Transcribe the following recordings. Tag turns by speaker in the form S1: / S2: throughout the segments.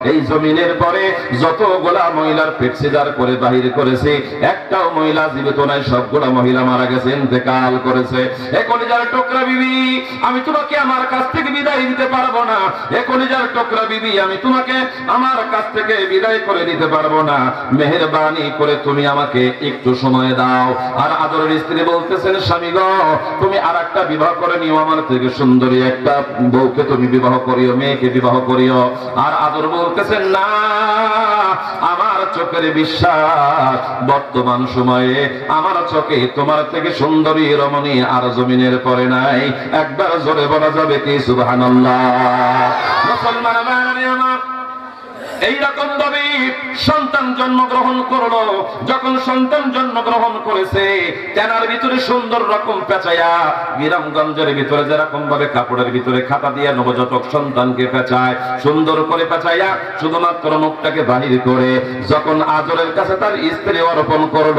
S1: এই জমিনের পরে যতগুলা মহিলার পেট সিজার করে বাহির করেছে, একটাও মহিলা জীবিত নাই, সবগুলা মহিলা মারা গেছে, ইন্তেকাল করেছে। এ কলিজার টুকরা বিবি, আমি তোমাকে আমার কাছ থেকে বিদায় দিতে পারব না। এ কলিজার টুকরা বিবি, আমি তোমাকে আমার কাছ থেকে বিদায় করে দিতে পারব না। মেহেরবানি করে তুমি আমাকে একটু সময় দাও। আর আদরের স্ত্রী বলতেছেন, স্বামী গো, তুমি আর একটা বিবাহ করে নিও, আমার থেকে সুন্দরী একটা বউকে তুমি বিবাহ করিও, মেয়েকে বিবাহ করিও। আর আদর বলতেছেন, না, আমার চোখের বিশ্বাস বর্তমান সময়ে আমার চোখে তোমার থেকে সুন্দরী রমণী আর জমিনের পরে নাই। একবার জোরে বলা যাবে কি, সুবহানাল্লাহ? মুসলমান এইরকম ভাবে সন্তান জন্মগ্রহণ করল। যখন সন্তান জন্মগ্রহণ করেছে, তেনার ভিতরে সুন্দর রকম পেঁচায়া বিরামগঞ্জের ভিতরে যেরকম ভাবে কাপড়ের ভিতরে খাতা দিয়ে নবজাতক সন্তানকে পেঁচায়, সুন্দর করে পেঁচাইয়া শুধুমাত্র মুখটাকে বাহির করে, যখন আজরের কাছে তার স্ত্রী অর্পণ করল,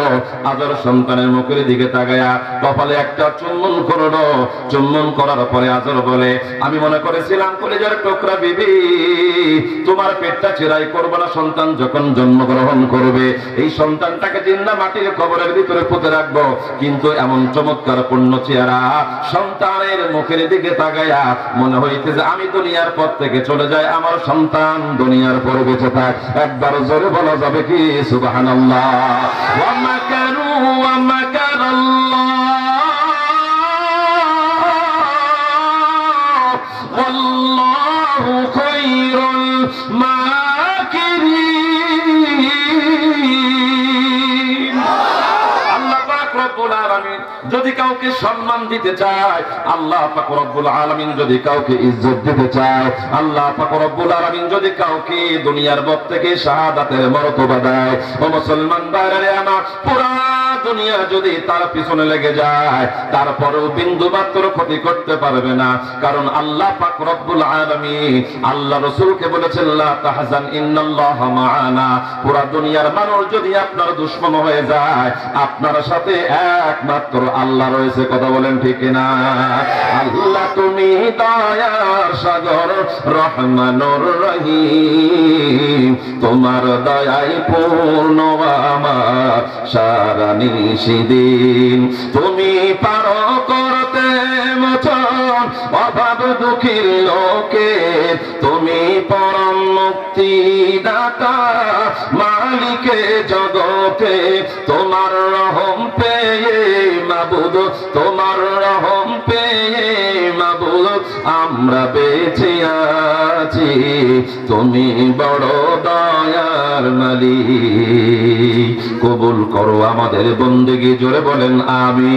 S1: আজর সন্তানের মুখের দিকে তাকায়া কপালে একটা চুম্বন করল। চুম্বন করার পরে আজর বলে, আমি মনে করেছিলাম কলেজের টোকরা বিবি, তোমার পেটটা চেরাই করব না সন্তান যখন জন্মগ্রহণ করবে, এই সন্তানটাকে জিন্দা মাটির কবরের ভিতরে পুঁতে রাখব। কিন্তু এমন চমৎকার পূর্ণ চেহারা সন্তানের মুখের দিকে তাকায়া মনে হইতে যে আমি দুনিয়ার পর থেকে চলে যাই, আমার সন্তান দুনিয়ার পর বেঁচে থাক। একবার জোরে বলা যাবে কি? সুবহানাল্লাহ। ওয়া রব্বুল আলামিন যদি কাউকে সম্মান দিতে চায়, আল্লাহ পাক রব্বুল আলামিন যদি কাউকে ইজ্জত দিতে চায়, আল্লাহ পাক রব্বুল আলামিন যদি কাউকে দুনিয়ার বক থেকে শাহাদাতের মর্তবা দেয়। ও মুসলমান বাইরে আমার, পুরা দুনিয়া যদি তার পিছনে লেগে যায়, তারপরেও বিন্দু মাত্র ক্ষতি করতে পারবে না। কারণ আল্লাহ পাক রব্বুল আলামিন আল্লাহ রাসূলকে বলেছেন তাহজান ইন্নাল্লাহা মাআনা। পুরা দুনিয়ার মানুষ যদি আপনার দুশমন হয়ে যায়, আপনার সাথে একমাত্র আল্লাহ রয়েছে। কথা বলেন ঠিক না আল্লাহ তুমি দয়ার সাগর, রহমানুর রহিম। তোমার দয়াই পূর্ণ আমার সারা নিশিদিন তুমি পারো করতে মোচন, অভাব দুঃখীর লোকে। তুমি পরম মুক্তি দাতা মালিকে জগতে। তোমার রহম পেয়ে মাবুদ, তোমার রহম পেয়ে মাবুদ, আমরা বেঁচে আছি তুমি বড় দয়ার মালি কবুল করো আমাদের বন্দেগি জোরে বলেন আমি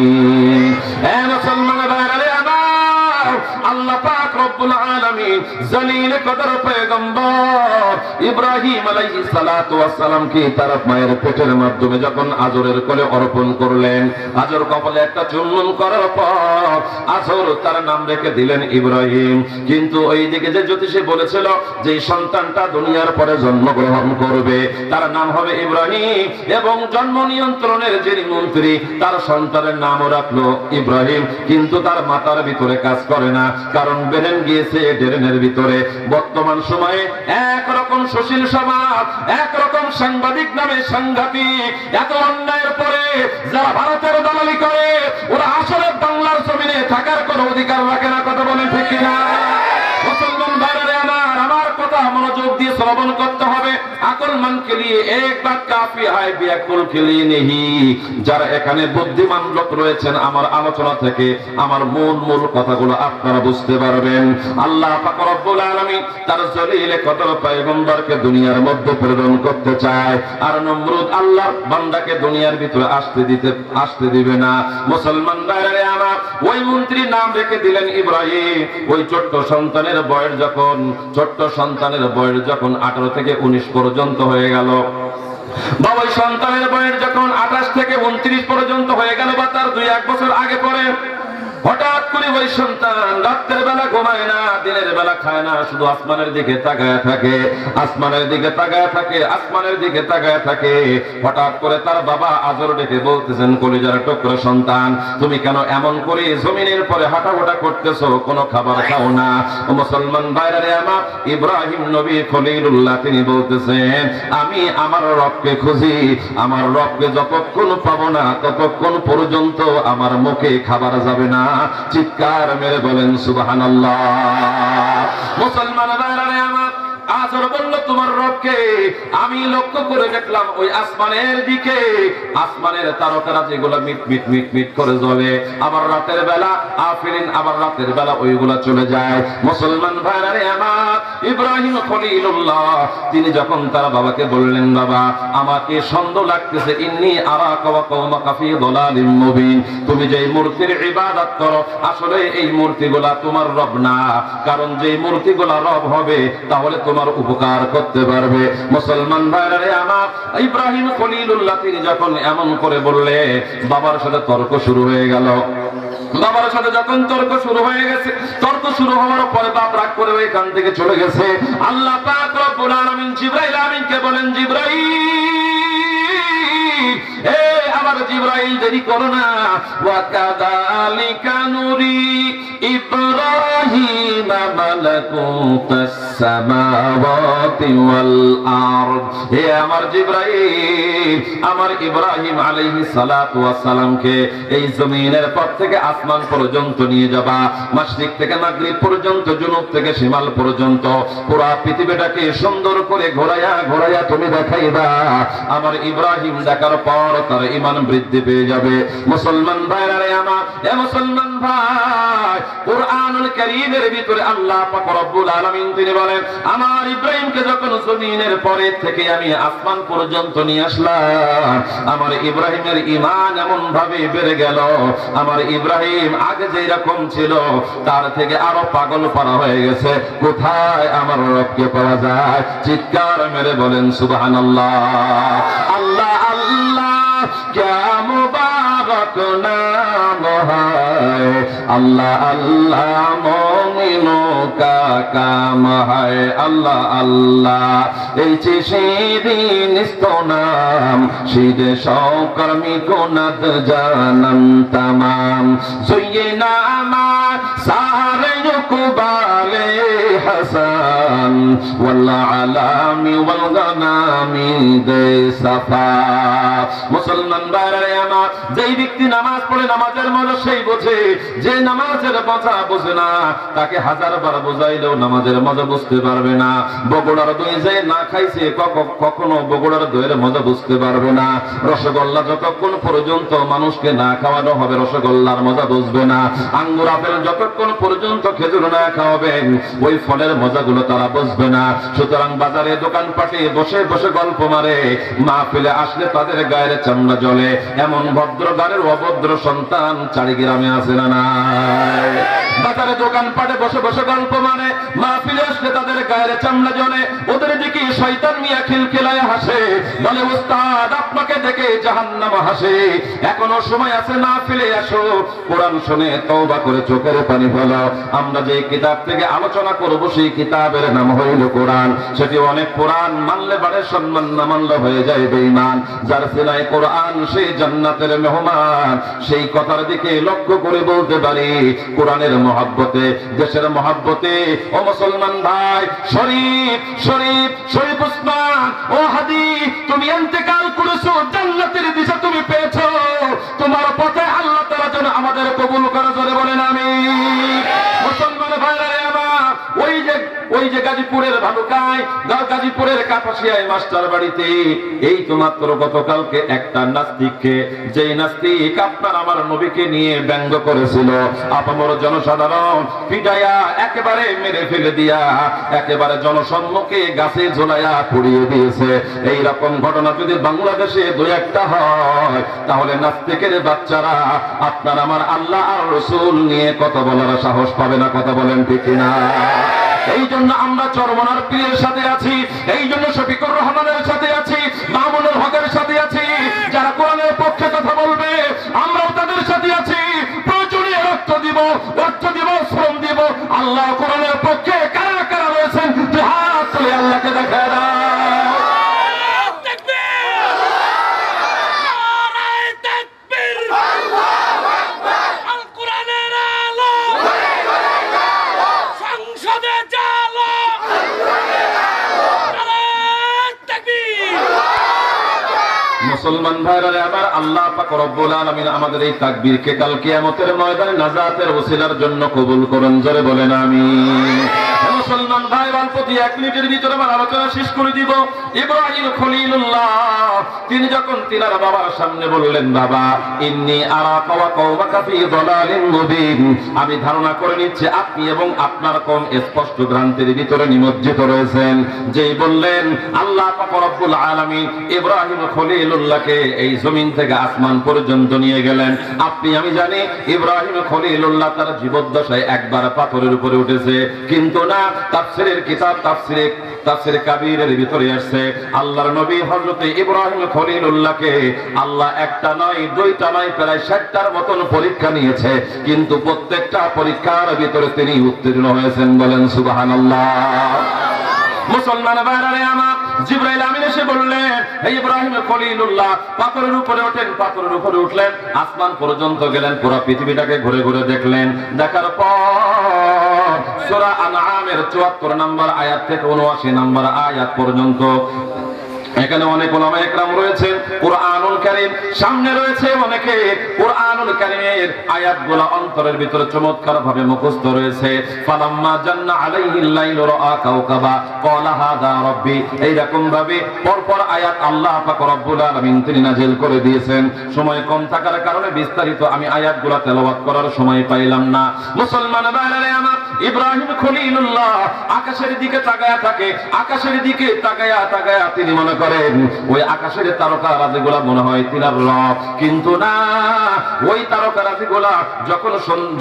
S1: আলামিন জলিল কদর পয়গম্বর। ইব্রাহিম আলাইহিস সালাতু ওয়াস সালামকে তার মায়ের পেটের মাধ্যমে যখন আজরের কোলে অর্পণ করলেন, আজর কপালে একটা চুম্বন করার পর আজর তার নাম রেখে দিলেন ইব্রাহিম। কিন্তু ওই দিকে যে জ্যোতিষী বলেছিল যে সন্তানটা দুনিয়ার পরে জন্মগ্রহণ করবে, তার নাম হবে ইব্রাহিম এবং জন্ম নিয়ন্ত্রণের যিনি মন্ত্রী, তার সন্তানের নামও রাখল ইব্রাহিম। কিন্তু তার মাতার ভিতরে কাজ করে না, কারণ বেরেন গিয়েছে ড্রেনের ভিতরে বর্তমান সময়ে একরকম সুশীল সমাজ, একরকম সাংবাদিক নামে সাংঘাতিক। এত অন্যায়ের পরে যারা ভারতের দালালি করে, ওরা আসলে বাংলার জমিনে থাকার কোন অধিকার রাখে না, কথা বলে ঠিক কিনা? মুসলমান বাইরে আমার আমার কথা মনোযোগ দিয়ে শ্রবণ করতে হবে। কে নেহি। যারা এখানে বুদ্ধিমান লোক রয়েছেন, আমার আলোচনা থেকে আমার মূল মূল কথাগুলো আপনারা বুঝতে পারবেন। আল্লাহ রব্বুল আলামিন তার জলিলে কদর পয়গম্বরকে দুনিয়ার মধ্যে প্রেরণ করতে চায়। আর নমরুদ আল্লাহর বান্দাকে দুনিয়ার ভিতরে আসতে দিতে, আসতে দিবে না। মুসলমান আমার ওই মন্ত্রীর নাম রেখে দিলেন ইব্রাহিম। ওই ছোট্ট সন্তানের বয়স যখন, ছোট্ট সন্তানের বয়স যখন আঠারো থেকে উনিশ পর্যন্ত হয়ে গেল। বাবা সন্তানের বয়স যখন আঠাশ থেকে উনত্রিশ পর্যন্ত হয়ে গেল বা তার দুই এক বছর আগে পরে হঠাৎ করে ওই সন্তান রাত্রের বেলা ঘুমায় না, দিনের বেলা খায় না, শুধু আসমানের দিকে তাকায় থাকে, আসমানের দিকে তাকায় থাকে, আসমানের দিকে তাকায় থাকে। হঠাৎ করে তার বাবা আজর ডেকে বলতেছেন, কলিজার টুকরো সন্তান, তুমি কেন এমন করে জমিনের পরে হাঁটাঘোটা করতেছো? কোনো খাবার খাও না। মুসলমান বাইরে আমার, ইব্রাহিম নবী খলিলুল্লাহ তিনি বলতেছেন, আমি আমার রবকে খুঁজি, আমার রবকে যতক্ষণ পাবো না ততক্ষণ পর্যন্ত আমার মুখে খাবার যাবে না। চিৎকার মেরে বলেন সুবহানাল্লাহ। মুসলমান আজর বলল তোমার রবকে আমি লক্ষ্য করে দেখলাম ওই আসমানের দিকে আসমানের তারকারা যেগুলো মিট মিট মিট মিট করে জ্বলে। আবার রাতের বেলা আফিরিন, আবার রাতের বেলা ওইগুলা চলে যায়। মুসলমান ভাইরারে আমার, ইব্রাহিম খলিলুল্লাহ, তিনি যখন তার বাবাকে বললেন, বাবা, আমাকে সন্দেহ লাগতেছে, ইন্নি আরাকা ওয়া কওমাকা ফি দালালিম মুবিন। তুমি যেই মূর্তির ইবাদত করো, আসলে এই মূর্তিগুলা তোমার রব না। কারণ যেই মূর্তিগুলা রব হবে, তাহলে তোমার উপকার করতে পারবে। মুসলমান ভাইরারে আমার, ইব্রাহিম খলিলুল্লাহ তিনি যখন এমন করে বললে, বাবার সাথে তর্ক শুরু হয়ে গেল। বাবার সাথে যখন তর্ক শুরু হয়ে গেছে, তর্ক শুরু হওয়ার পরে বাপ রাগ করে এখান থেকে চলে গেছে। আল্লাহ পাক রব্বুল আলামিন জিবরাইল আমিনকে বলেন, জিবরাইল আমার জিবরাইল দেরি করো না। ওয়া কাযালিকা নুরি ইব্রাহিম সামাওয়াতি ওয়াল আরদ। হে আমার জিবরাইল, আমার ইব্রাহিম সালাতু এই জমিনের থেকে আসমান পর্যন্ত নিয়ে যাবা। মাশরিক থেকে মাগরিব পর্যন্ত, জুনুব থেকে শিমাল পর্যন্ত। পুরা পৃথিবীটাকে সুন্দর করে ঘোরাইয়া ঘোরাইয়া তুমি দেখাইবা। আমার ইব্রাহিম দেখার পর তার ইমান বৃদ্ধি পেয়ে যাবে। মুসলমান ভাইরা রে আমার, এ মুসলমান ভাই, কোরআনুল কারীমের ভিতরে আল্লাহ পাক রব্বুল আলামিন তিনি বলেন, আমার ইব্রাহিমকে যখন জমিনের পরে থেকে আমি আসমান পর্যন্ত নিয়ে আসলাম, আমার ইব্রাহিমের ইমান এমন ভাবে বেড়ে গেল, আমার ইব্রাহিম আগে যেই রকম ছিল, তার থেকে আরও পাগল পারা হয়ে গেছে। কোথায় আমার রবকে পাওয়া যায়? চিৎকার মেরে বলেন, সুবহানাল্লাহ, আল্লাহ क्या मुबारक नाम হয়। আল্লাহ আল্লাহ, মমিনো কাকাম হয়। আল্লাহ আল্লাহ, এই যে শিরিন স্তনাম শিরে সকর্মী গুণাত জানম তামাম। সুইয়ে নামা সারে কুবালে হাসান। আলামি ওয়াল দে সাফা। মুসলমান বাইরে আমার, যেই ব্যক্তি নামাজ পড়ে, নামাজের মনে সেই বোঝে, যে নামাজের মজা বোঝে না, তাকে হাজার বার বোঝাইলেও নামাজের মজা বুঝতে পারবে না। বগুড়ার দই যে না খাইছে কখনো বগুড়ার দইয়ের মজা বুঝতে পারবে না। রসগোল্লা যতক্ষণ পর্যন্ত মানুষকে না খাওয়ানো হবে, রসগোল্লার মজা বুঝবে না। আঙ্গুর আপেল যতক্ষণ পর্যন্ত খেজুর না খাওয়াবেন ওই ফলের মজাগুলো তারা বুঝবে না। সুতরাং বাজারে দোকান পাটে বসে বসে গল্প মারে। মা ফেলে আসলে তাদের গায়ের চামড়া জ্বলে। এমন ভদ্র গানের অভদ্র সন্তান চারি গ্রামে আছে না নাই। বাজারে দোকান পাটে বসে বসে গল্প মানে। মা ফিরে আসলে তাদের গায়ের চামড়া জ্বলে ওদের দিকে শয়তান মিয়া খিলখিলায় হাসে। বলে, উস্তাদ, আপনাকে দেখে জাহান্নাম হাসে। এখনও সময় আছে না ফিরে আসো। কোরআন শুনে তওবা করে চোখের পানি ফেলো। আমরা যে কিতাব থেকে আলোচনা করব, সেই কিতাবের নাম হইল কোরআন। সেটি অনেক কোরআন মানলে বাড়ে, সম্মান না মানলে হয়ে যায় বেঈমান। যার সিনায় কোরআন সেই জান্নাতের মেহমান। সেই কথার দিকে লক্ষ্য করে বলতে পারি, কোরআনের মহাব্বতে, দেশের মহাব্বতে, ও মুসলমান ভাই, শরীফ শরীফ শরীফ উসমান, ও হাদি, তুমি ইন্তেকাল করেছ, জান্নাতের দিশা তুমি পেয়েছ। তোমার পথে আল্লাহ তাআলা যেন আমাদের কবুল করে জোরে বলেন আমি মুসলমান ভাইরা আমার, ওই যে ওই যে গাজীপুরের ভালুকায় গাজীপুরের কাপাসিয়ায় মাস্টার বাড়িতে। এই তো মাত্র গতকালকে একটা নাস্তিককে, যেই নাস্তিক আপনার আমার নবীকে নিয়ে ব্যঙ্গ করেছিল। আপামর জনসাধারণ পিটাইয়া একেবারে মেরে ফেলে দিয়া, একেবারে জনসম্মুখে গাছে ঝোলাইয়া পুড়িয়ে দিয়েছে। এই রকম ঘটনা যদি বাংলাদেশে দুই একটা হয়, তাহলে নাস্তিকের বাচ্চারা আপনার আমার আল্লাহ আর রসুল নিয়ে কত বলার সাহস পাবে না, কথা বলেন ঠিক না এই জন্য আমরা চরমনার প্রিয়ের সাথে আছি এই জন্য শফিকুর রহমানের সাথে আছি, মামুনুল হকের সাথে আছি, যারা কোরআনের পক্ষে কথা বলবে, আমরাও তাদের সাথে আছি। প্রয়োজনীয় রক্ত দিব রক্ত দিব, শ্রম দিব, আল্লাহ কোরআনের পক্ষে মুসলমান ভাইরা আবার আল্লাহ পাক রব্বুল আলামিন আমাদের এই তাকবীরকে কাল কিয়ামতের ময়দানে নাজাতের ওসিলার জন্য কবুল করুন, জোরে বলেন, আমিন। মুসলমান ভাই প্রতি এক মিনিটের ভিতরে আমার আলোচনা শেষ করে দিব। ইব্রাহিম খলিলুল্লাহ, তিনি যখন তিনার বাবার সামনে বললেন, বাবা, ইন্নি আরাকা ওয়া কওমাকা ফি দালালিন মুবিন। আমি ধারণা করে নিচ্ছি, আপনি এবং আপনার কম স্পষ্ট ভ্রান্তির ভিতরে নিমজ্জিত রয়েছেন। যেই বললেন, আল্লাহ পাক রব্বুল আলামিন ইব্রাহিম খলিলুল্লাহকে এই জমিন থেকে আসমান পর্যন্ত নিয়ে গেলেন। আপনি, আমি জানি, ইব্রাহিম খলিলুল্লাহ তার জীবদ্দশায় একবার পাথরের উপরে উঠেছে, কিন্তু না তাফসিরের কিতাব, তাফসিরে তাফসির কাবীরের ভিতরে আসছে, আল্লাহর নবী হযরত ইব্রাহিম খলিলুল্লাহকে আল্লাহ একটা নয়, দুইটা নয়, প্রায় ষাটটার মতন পরীক্ষা নিয়েছে, কিন্তু প্রত্যেকটা পরীক্ষার ভিতরে তিনি উত্তীর্ণ হয়েছেন বলেন সুবহানাল্লাহ। মুসলমান ভাইরারে আমার, জিব্রাইল আমিন এসে বললেন, হে ইব্রাহিম খলিলুল্লাহ, পাথরের উপরে ওঠেন, পাথরের উপরে উঠলেন, আসমান পর্যন্ত গেলেন, পুরো পৃথিবীটাকে ঘুরে ঘুরে দেখলেন, দেখার পর আনআমের 74 নম্বর আয়াত থেকে 79 নম্বর আয়াত পর্যন্ত। এখানে অনেক ওলামা রয়েছেন কারীম সামনে রয়েছে অনেকে। কারীমের আয়াতগুলো অন্তরের ভিতরে চমৎকার ভাবে মুখস্থ রয়েছে। ফালাম্মা জান্না আলাইহিল লাইলু রাআ কাওকাবা, ক্বালা রাব্বি। এইরকম ভাবে পরপর আয়াত আল্লাহ পাক রব্বুল আলামিন তিনি করে দিয়েছেন। সময় কম থাকার কারণে বিস্তারিত আমি আয়াতগুলো তেলাওয়াত করার সময় পাইলাম না। মুসলমান ভাইরা আমার ইব্রাহিম খলিলুল্লাহ আকাশের দিকে তাকায়া থাকে, আকাশের দিকে তাকায়া তাকায়া তিনি মনে করেন, ওই আকাশের তারকা রাজিগুলা মনে হয় তিনার রব। কিন্তু না, ওই তারকা রাজিগুলা যখন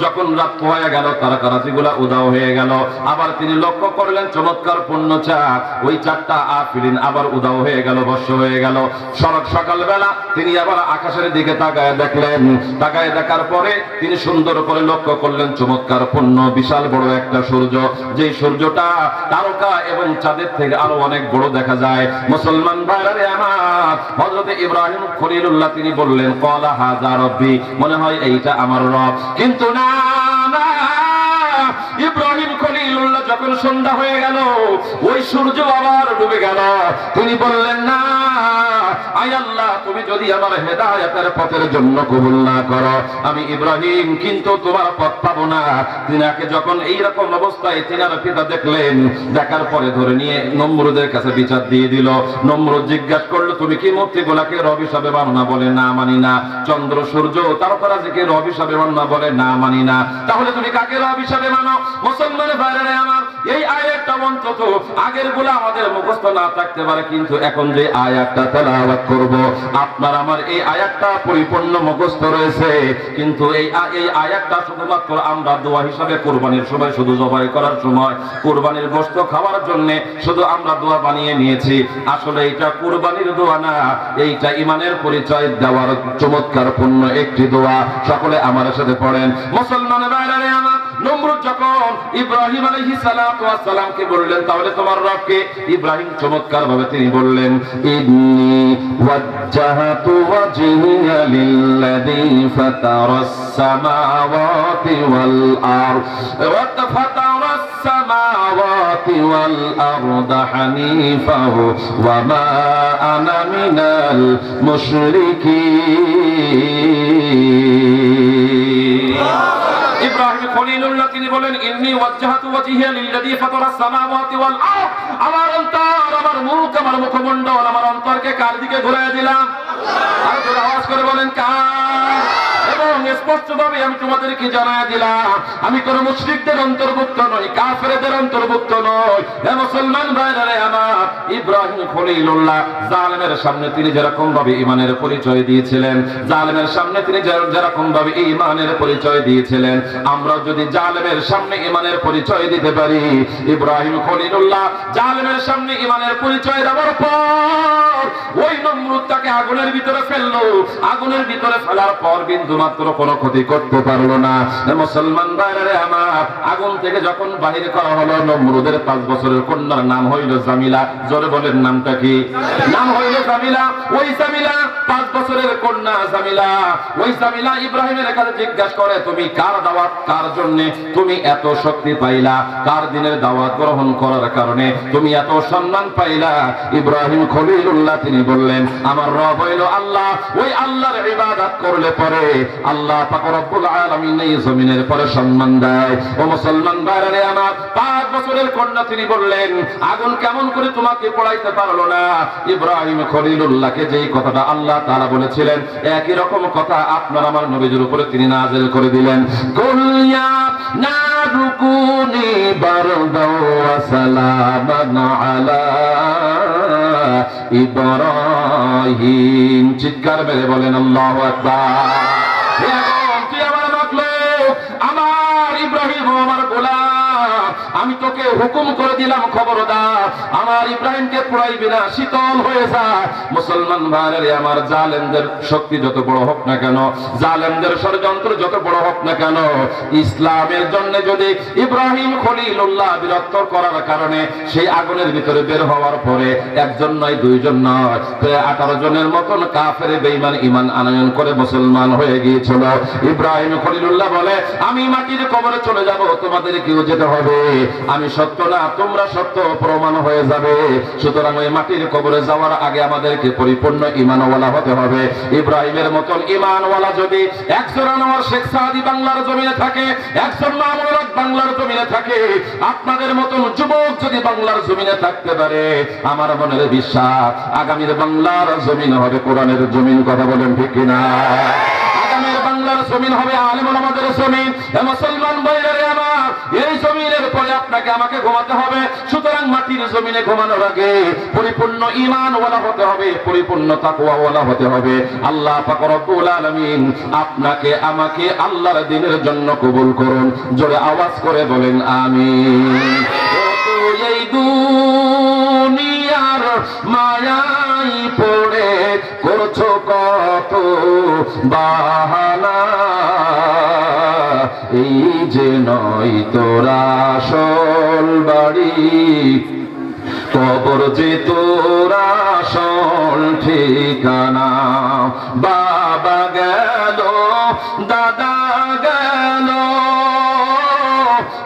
S1: যখন রাত হয়ে গেল, তারকা রাজিগুলা উদাও হয়ে গেল। আবার তিনি লক্ষ্য করলেন, চমৎকার পূর্ণ চাঁদ। ওই চারটা আফিলিন আবার উদাও হয়ে গেল বর্ষ হয়ে গেল। সড়ক সকালবেলা তিনি আবার আকাশের দিকে তাকায় দেখলেন। তাকায় দেখার পরে তিনি সুন্দর করে লক্ষ্য করলেন, চমৎকার পূর্ণ, বিশাল বড় একটা সূর্য। যে সূর্যটা তারকা এবং চাঁদের থেকে আরও অনেক বড় দেখা যায়। মুসলমান ভাইরারে আমার, হযরত ইব্রাহিম খলিলুল্লাহ তিনি বললেন, কলা হাজা রব্বি। মনে হয় এইটা আমার রব। কিন্তু না না, ইব্রাহিম যখন সন্ধ্যা হয়ে গেল, ওই সূর্য আবার ডুবে গেল। তিনি বললেন, না আল্লাহ, তুমি যদি আমার হেদায়েতের পথের জন্য কবুল না করো, আমি ইব্রাহিম, কিন্তু তোমার পথ পাবো না। তিনাকে যখন এই রকম অবস্থায় তিনার পিতা দেখলেন, দেখার পরে ধরে নিয়ে নম্রদের কাছে বিচার দিয়ে দিল। নম্রদ জিজ্ঞাসা করল, তুমি কি মূর্তি গুলাকে বলে না মানি না? চন্দ্র, সূর্য, তারকারাজিকে রব হিসাবে মানো না বলে না মানি না? তাহলে তুমি কাকে রব হিসাবে মানো? মুসলমান ভাইরা আমার এই আয়াতটা অন্তত আগেরগুলো আমাদের মুখস্থ না থাকতে পারে, কিন্তু এখন যে আয়াতটা তেলাওয়াত করব, আপনার আমার এই আয়াতটা পরিপূর্ণ মুখস্থ রয়েছে, কিন্তু এই এই আয়াতটা শুধুমাত্র আমরা দোয়া হিসাবে কোরবানির সময়, শুধু জবাই করার সময়, কোরবানির গোশত খাওয়ার জন্য শুধু আমরা দোয়া বানিয়ে নিয়েছি। আসলে এটা কোরবানির দোয়া না, এইটা ইমানের পরিচয় দেওয়ার চমৎকার পূর্ণ একটি দোয়া। সকলে আমার সাথে পড়েন। মুসলমান ভাইরা আমার নমরুদ যখন ইব্রাহিম আলাইহিস সালামকে বললেন, তাহলে তোমার রবকে ইব্রাহিম চমৎকার ভাবে তিনি বললেন, ইন্নী ওয়াজ্জাহাতু ওয়াজহিয়া লিল্লাযী ফাতারাস সামাওয়াতি ওয়াল আরদ। ওয়া ফাতারাস সামাওয়াতি ওয়াল আরদ হানিফা ওয়া মা আনা মিনাল মুশরিকিন। ইব্রাহিম খলিলুল্লাহ, তিনি বলেন, ইন্নি ওয়াজ্জাহাতু ওয়াজহিয়া লিল্লাযী ফাতারাস সামাওয়াতি ওয়াল আরদ আমার অন্তর, আমার মুখ, আমার মুখমণ্ডল, আমার অন্তরকে কার দিকে ঘুরিয়ে দিলাম? আল্লাহ আর আওয়াজ করে বলেন, কার? এবং স্পষ্ট ভাবে আমি তোমাদেরকে দিলাম, আমি অন্তর্ভুক্ত নই, কাফেরদের অন্তর্ভুক্ত নই। মুসলমান আমার, ইব্রাহিম খলিলুল্লাহ, জালেমের সামনে তিনি যেরকম ভাবে ইমানের পরিচয় দিয়েছিলেন, জালেমের সামনে তিনি যেরকম ভাবে ইমানের পরিচয় দিয়েছিলেন, আমরা যদি জালেমের সামনে ইমানের পরিচয় দিতে পারি, ইব্রাহিম খলিলুল্লাহ জালেমের সামনে ইমানের পরিচয় দেওয়ার পর, ওই নমরুদ তাকে আগুনের ভিতরে ফেলল। আগুনের ভিতরে ফেলার পর বিন্দু মাত্র মাত্র কোনো ক্ষতি করতে পারল না। মুসলমান বাইরে আমার, আগুন থেকে যখন বাহির করা হলো, নমরুদের পাঁচ বছরের কন্যার নাম হইল জামিলা। জোরে বলেন, নামটা কি? নাম হইল জামিলা। ওই জামিলা, পাঁচ বছরের কন্যা জামিলা। ওই জামিলা ইব্রাহিমের কাছে জিজ্ঞাসা করে, তুমি কার দাওয়াত? কার জন্য তুমি এত শক্তি পাইলা? কার দিনের দাওয়াত গ্রহণ করার কারণে তুমি এত সম্মান পাইলা? ইব্রাহিম খলিলুল্লাহ তিনি বললেন, আমার রব হইল আল্লাহ। ওই আল্লাহর ইবাদত করলে পরে আল্লাহ পাক রব্বুল আলামিন এই জমিনের পরে সম্মান দেয়। ও মুসলমান ভাইরা আমার, পাঁচ বছরের কন্যা তিনি বললেন, আগুন কেমন করে তোমাকে পড়াইতে পারল না? ইব্রাহিম খলিলুল্লাহকে যেই কথাটা আল্লাহ তাআলা বলেছিলেন, একই রকম কথা আপনার আমার নবীজির উপরে তিনি নাযিল করে দিলেন। কুলিয়া নারুকুনি বারদাও ওয়া সালামান আলা ইব্রাহিম। চিৎকার মেরে বলেন, আল্লাহু আকবার। আমি তোকে হুকুম করে দিলাম, খবরদার। আমার ইব্রাহিমকে পড়াইবি না শীতল হয়ে যা। মুসলমান ভাইরে আমার জালেমদের শক্তি যত বড় হোক না কেন, জালেমদের ষড়যন্ত্র যত বড় হোক না কেন, ইসলামের জন্য যদি ইব্রাহিম খলিলুল্লাহ বিরক্ত করার কারণে সেই আগুনের ভিতরে বের হওয়ার পরে একজন নয়, দুইজন নয় আঠারো জনের মতন কাফের বেঈমান ইমান আনয়ন করে মুসলমান হয়ে গিয়েছিল। ইব্রাহিম খলিলুল্লাহ বলে, আমি মাটির কবরে চলে যাব, তোমাদের কেউ যেতে হবে। আমি সত্য না, তোমরা সত্য প্রমাণ হয়ে যাবে। সুতরাং ওই মাটির কবরে যাওয়ার আগে আমাদেরকে পরিপূর্ণ ইমানওয়ালা হতে হবে। ইব্রাহিমের মতন ইমানওয়ালা যদি একজন আনোয়ার শেখ সাহাদি বাংলার জমিনে থাকে, একজন মামুনুল বাংলার জমিনে থাকে, আপনাদের মতন যুবক যদি বাংলার জমিনে থাকতে পারে, আমার মনের বিশ্বাস আগামীর বাংলার জমিন হবে কোরআনের জমিন, কথা বলেন ঠিক কিনা? আগামীর বাংলার জমিন হবে আলেমুল আমাদের জমিন। মুসলমান ভাইয়ারে আমার এই জমিনের পরে আপনাকে, আমাকে ঘুমাতে হবে। সুতরাং মাটির জমিনে ঘুমানোর আগে পরিপূর্ণ ইমান ওয়ালা হতে হবে, পরিপূর্ণ তাকওয়া ওয়ালা হতে হবে। আল্লাহ পাক রব্বুল আলামিন আপনাকে, আমাকে আল্লাহর দিনের জন্য কবুল করুন। জোরে আওয়াজ করে বলেন আমি দুনিয়ার মায়াই পড়ে করছ কত বাহানা। এই যে নয় তোরা আসল বাড়ি, কবর যে তোরা আসল ঠিকানা। বাবা গেল, দাদা গেল,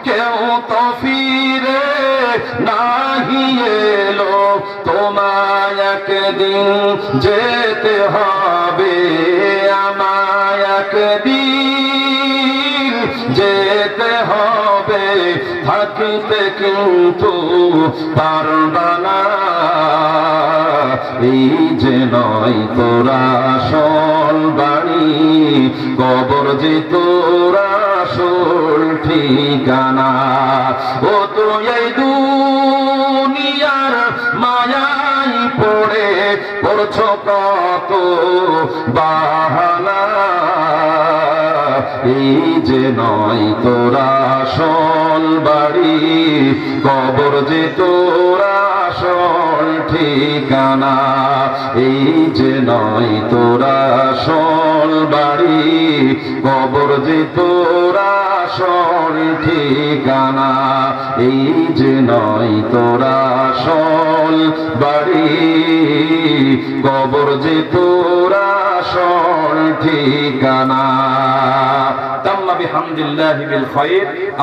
S1: কেউ তো ফিরে নাহি এলো। তোমায় একদিন যেতে হবে, আমায় একদিন যেতে হবে, থাকিতে কিন্তু পারবা না এই যে নয় তোরা আসল বাড়ি, কবর যে তোরা সোল ঠিকানা। ও তো এই দুনিয়ার মায়াই পড়ে, করছ কত বাহানা। এই যে নয় তোরা আসল বাড়ি, কবর যে তোরা আসল ঠিকানা, এই যে নয় তোরা আসল বাড়ি, কবর যে তোরা আসল ঠিকানা, এই যে নয় তোরা আসল বাড়ি। কবর যে তোরা আসল ঠিকানা।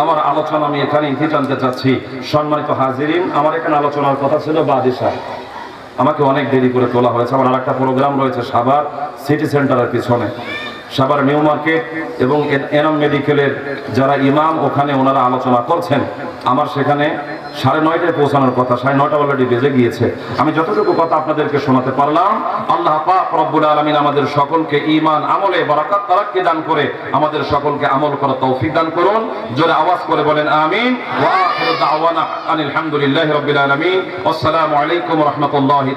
S1: আমার আলোচনা আমি এখানে চাচ্ছি। সম্মানিত হাজিরিন, আমার আলোচনার কথা ছিল আমাকে অনেক দেরি করে তোলা হয়েছে। আমার আরেকটা প্রোগ্রাম রয়েছে সাভার সিটি সেন্টারের পিছনে। সাভার নিউ মার্কেট এবং এন- এনাম মেডিকেলের যারা ইমাম, ওখানে ওনারা আলোচনা করছেন। আমার সেখানে সাড়ে নয়টায় পৌঁছানোর কথা, সাড়ে নয়টা অলরেডি বেজে গিয়েছে। আমি যতটুকু কথা আপনাদেরকে শোনাতে পারলাম, আল্লাহ পাক রব্বুল আলামিন আমাদের সকলকে ঈমান, আমলে, বারাকাত, তারাক্কি দান করে আমাদের সকলকে আমল করা তৌফিক দান করুন। জোরে আওয়াজ করে বলেন, আমিন। ওয়া আখিরু দাওয়ানা আনিল হামদুলিল্লাহি রাব্বিল আলামিন। আসসালামু আলাইকুম রাহমাতুল্লাহি